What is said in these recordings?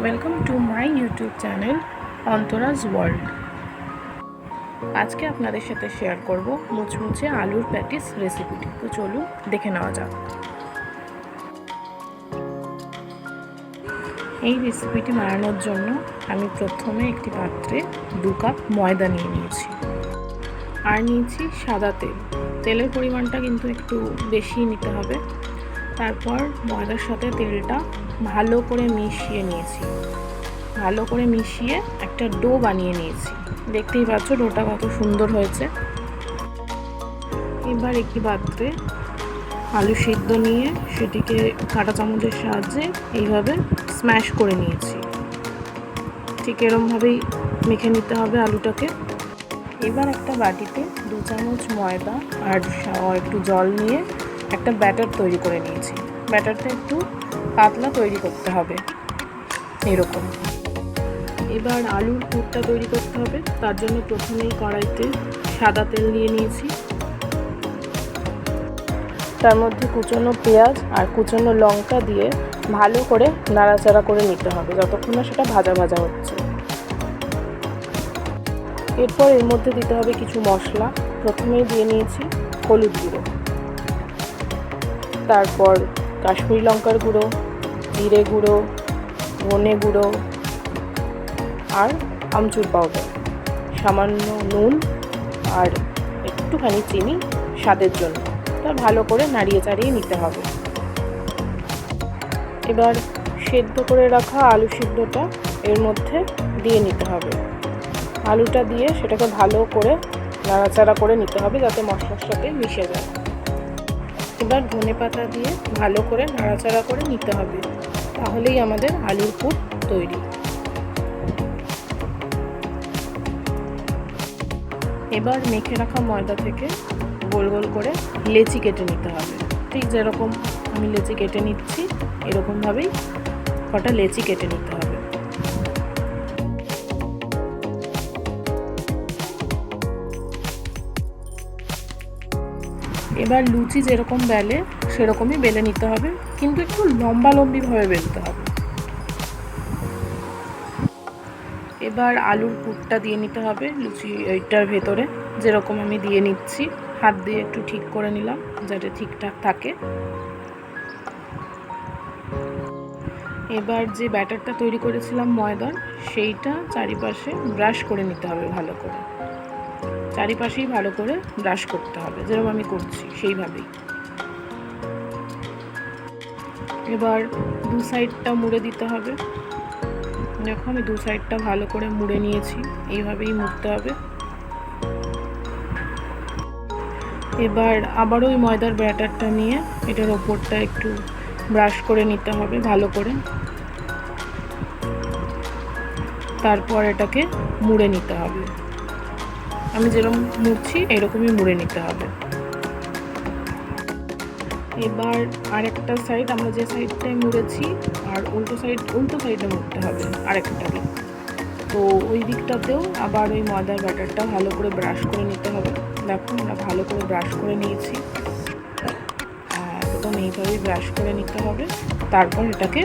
Welcome to my YouTube channel Antaraj world আজকে আপনাদের সাথে শেয়ার করব মুচমুচে আলুর প্যাটিস রেসিপিটি তো চলুন দেখে নেওয়া যাক। এই রেসিপিটি বানানোর জন্য আমি প্রথমে একটি পাত্রে দু কাপ ময়দা নিয়ে নিয়েছি। আর নিয়েছি সাদা তেল। তেলের পরিমাণটা কিন্তু একটু বেশি নিতে হবে। তারপর ময়দার সাথে তেলটা ভালো করে মিশিয়ে নিয়েছি। ভালো করে মিশিয়ে একটা ডো বানিয়ে নিয়েছি। দেখতেই পাচ্ছ ডোটা কত সুন্দর হয়েছে। এবার একটি পাত্রে আলু সিদ্ধ নিয়ে সেটিকে কাঁটা চামচের সাহায্যে এইভাবে স্ম্যাশ করে নিয়েছি। ঠিক এরমভাবেই মেখে নিতে হবে আলুটাকে। এবার একটা বাটিতে দু চামচ ময়দা আর একটু জল নিয়ে একটা ব্যাটার তৈরি করে নিয়েছি। ব্যাটারটা একটু পাতলা তৈরি করতে হবে। এরকম। এবার আলুর পুরটা তৈরি করতে হবে। তার জন্য প্রথমেই কড়াইতে সাদা তেল দিয়ে নিয়েছি। তার মধ্যে কুচনো পেঁয়াজ আর কুচনো লঙ্কা দিয়ে ভালো করে নাড়াচাড়া করে নিতে হবে, যতক্ষণ না সেটা ভাজা ভাজা হচ্ছে। এরপর এর মধ্যে দিতে হবে কিছু মশলা। প্রথমেই দিয়ে নিয়েছি হলুদ গুঁড়ো। তারপর কাশ্মীরি লঙ্কার গুঁড়ো, জিরে গুঁড়ো, ধনে গুঁড়ো আর আমচুর পাউডার সামান্য নুন আর একটুখানি চিনি স্বাদের জন্য। তা ভালো করে নাড়িয়ে চাড়িয়ে নিতে হবে। এবার সেদ্ধ করে রাখা আলু সিদ্ধটা এর মধ্যে দিয়ে নিতে হবে। আলুটা দিয়ে সেটাকে ভালো করে নাড়াচাড়া করে নিতে হবে যাতে মশলার সাথে মিশে যায়। এবার ধনে পাতা দিয়ে ভালো করে নাড়াচাড়া করে নিতে হবে। তাহলেই আমাদের আলুর পুর তৈরি। এবার মেখে রাখা ময়দা থেকে গোল গোল করে লেচি কেটে নিতে হবে। ঠিক যেরকম আমি লেচি কেটে নিচ্ছি, এরকমভাবেই কটা লেচি কেটে নিতে হবে। এবার লুচি যেরকম বেলে, সেরকমই বেলে নিতে হবে। কিন্তু একটু লম্বা লম্বিভাবে বেলতে হবে। এবার আলুর পুরটা দিয়ে নিতে হবে লুচি এইটার ভেতরে, যেরকম আমি দিয়ে নিচ্ছি। হাত দিয়ে একটু ঠিক করে নিলাম, যাতে ঠিকঠাক থাকে। এবার যে ব্যাটারটা তৈরি করেছিলাম ময়দার, সেইটা চারিপাশে ব্রাশ করে নিতে হবে ভালো করে। চারিপাশেই ভালো করে ব্রাশ করতে হবে। যেরকম আমি করছি, সেইভাবেই। এবার দু সাইডটা মুড়ে দিতে হবে। দেখো, আমি দু সাইডটা ভালো করে মুড়ে নিয়েছি। এইভাবেই মুড়তে হবে। এবার আবারও ওই ময়দার ব্যাটারটা নিয়ে এটার ওপরটা একটু ব্রাশ করে নিতে হবে ভালো করে। তারপর এটাকে মুড়ে নিতে হবে। আমি যেরকম মুড়ছি এরকমই মুড়ে নিতে হবে। এবার আরেকটা সাইড আমরা যে সাইডটায় মুড়েছি, আর উল্টো সাইড উল্টো সাইডে মুড়তে হবে আরেকটাকে। তো ওই দিকটাতেও আবার ওই ময়দার ব্যাটারটা ভালো করে ব্রাশ করে নিতে হবে। দেখো আমরা ভালো করে ব্রাশ করে নিয়েছি। একদম এইভাবেই ব্রাশ করে নিতে হবে। তারপর এটাকে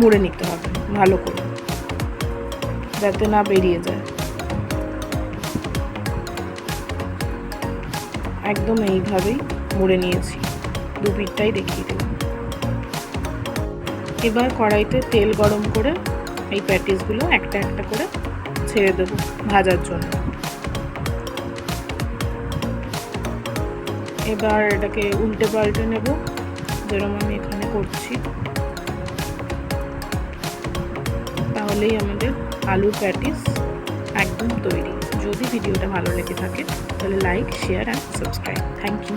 মুড়ে নিতে হবে ভালো করে, যাতে না বেরিয়ে যায়। একদম এইভাবেই মুড়ে নিয়েছি। দু পিঠটাই দেখিয়ে দেব এবার কড়াইতে তেল গরম করে এই প্যাটিসগুলো একটা একটা করে ছেড়ে দেব ভাজার জন্য। এবার এটাকে উল্টে পাল্টে নেব। যেরকম আমি এখানে করছি। তাহলেই আমাদের আলুর প্যাটিস একদম তৈরি। যদি ভিডিওটা ভালো লেগে থাকে তাহলে like share and subscribe thank you